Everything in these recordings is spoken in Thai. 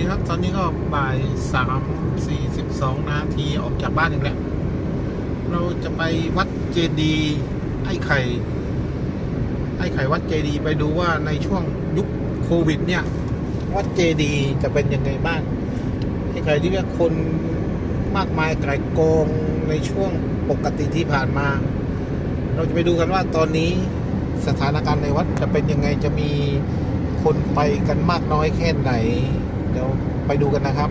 ดีครับ ตอนนี้ก็บ่ายสามสี่สิบสองนาทีออกจากบ้านอีกแล้ว เราจะไปวัดเจดีย์ไอ้ไข่ ไอ้ไข่วัดเจดีย์ไปดูว่าในช่วงยุคโควิด เนี่ย วัดเจดีย์จะเป็นยังไงบ้าง ไอ้ไข่ที่ว่าคนมากมายไกลโกงในช่วงปกติที่ผ่านมา เราจะไปดูกันว่าตอนนี้สถานการณ์ในวัดจะเป็นยังไงจะมีคนไปกันมากน้อยแค่ไหน เดี๋ยวไปดูกันนะครับ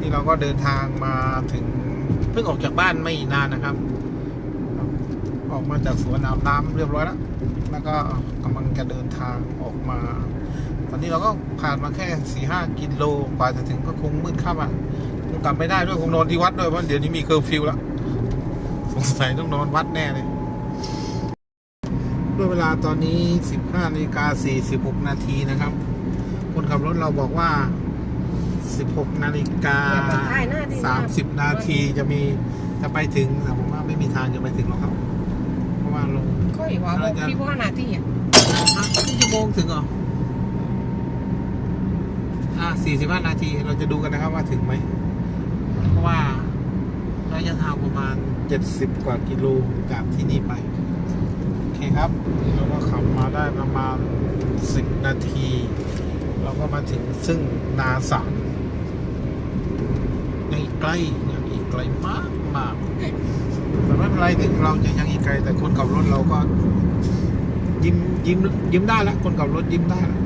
นี่เราก็เดินทางมาถึงเพิ่งออกจากบ้านไม่นานนะครับ ออกมาจากสวนอาบน้ำเรียบร้อยแล้วแล้วก็กำลังจะเดินทางออกมา ตอนนี้เราก็ผ่านมาแค่สี่ห้ากิโลกว่าจะถึงก็คงมืดค่ำอะคงกลับไม่ได้ด้วยคงนอนที่วัดด้วยเพราะเดี๋ยวนี้มีเคอร์ฟิวแล้วสงสัยต้องนอนวัดแน่เลยด้วยเวลาตอนนี้ 15นาฬิกา46 นาทีนะครับ คนขับรถเราบอกว่า 16 นาฬิกา 30 นาทีจะมีจะไปถึงแต่ผมว่าไม่มีทางจะไปถึงหรอกครับ เพราะว่าลงก็อีกว่าบอกพี่ว่านาที่อะอะครึ่งชั่วโมงถึงเหรออะ45 นาทีเราจะดูกันนะครับว่าถึงไหม เพราะว่าระยะทางประมาณ 70 กว่ากิโลจากที่นี่ไป โอเคครับเราก็ขับมาได้ประมาณ 10 นาที เราก็มาถึงซึ่งนาสารยังอีกไกลยังอีกไกลมากมากแต่ไม่เป็นไรถึงเราจะยังอีกไกล แต่คนขับรถเราก็ยิ้มยิ้มยิ้มได้แล้วคนขับรถยิ้มได้แล้ว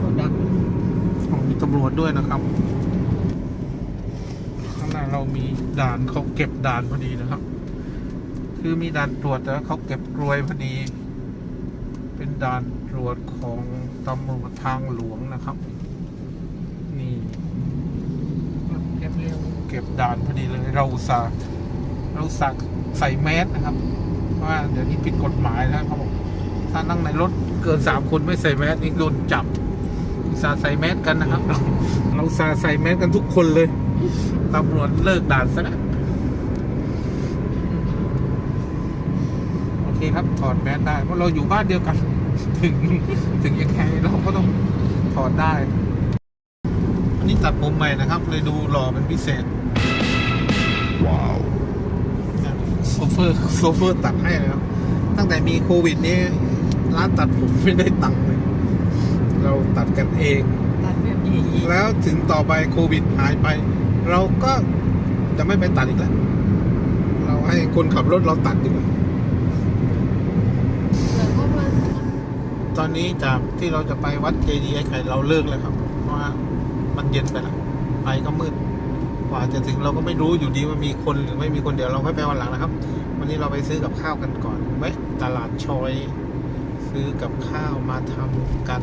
ก็ดักอ๋อมีตำรวจด้วยนะครับข้างหน้าเรามีด่านเขาเก็บด่านพอดีนะครับ คือมีด่านตรวจแต่ว่าเขาเก็บกลวยพอดีเป็น ด่านตรวจของตำรวจทางหลวงนะครับ นี่เก็บเร็วเก็บด่านพอดีเลยเราอุตสาห์เราอุตสักใส่แมสนะครับ เพราะว่าเดี๋ยวนี้ผิดกฎหมายนะเขาบอกถ้านั่งในรถเกินสามคนไม่ใส่แมสนี่โดนจับอุตส่าห์ใส่แมสกันนะครับ เราอุตส่าห์ใส่แมสกันทุกคนเลยตำรวจเลิกด่านซะแล้วโอเคครับถอดแมสได้เพราะเราอยู่บ้านเดียวกัน ถึงถึงยังไงเราก็ต้องถอดได้ อันนี้ตัดผมใหม่นะครับ เลยดูหล่อเป็นพิเศษ ว้าวโซเฟอร์โซเฟอร์ตัดให้นะครับ ตั้งแต่มีโควิดนี้ร้านตัดผมไม่ได้ตังค์เลย เราตัดกันเอง ตัดแบบยี่ยี่แล้วถึงต่อไปโควิดหายไป เราก็จะไม่ไปตัดอีกแล้ว เราให้คนขับรถเราตัดดีกว่า แล้วก็มา ต อนนี้จากที่เราจะไปวัดเจดีย์ไอ้ไข่เราเลิกแล้วครับ เพราะว่ามันเย็นไปละไปก็มืดกว่าจะถึงเราก็ไม่รู้อยู่ดีว่ามีคนหรือไม่มีคนเดี๋ยวเราค่อยไปวันหลังนะครับ วันนี้เราไปซื้อกับข้าวกันก่อนไวะตลาดชอย ซื้อกับข้าวมาทำกัน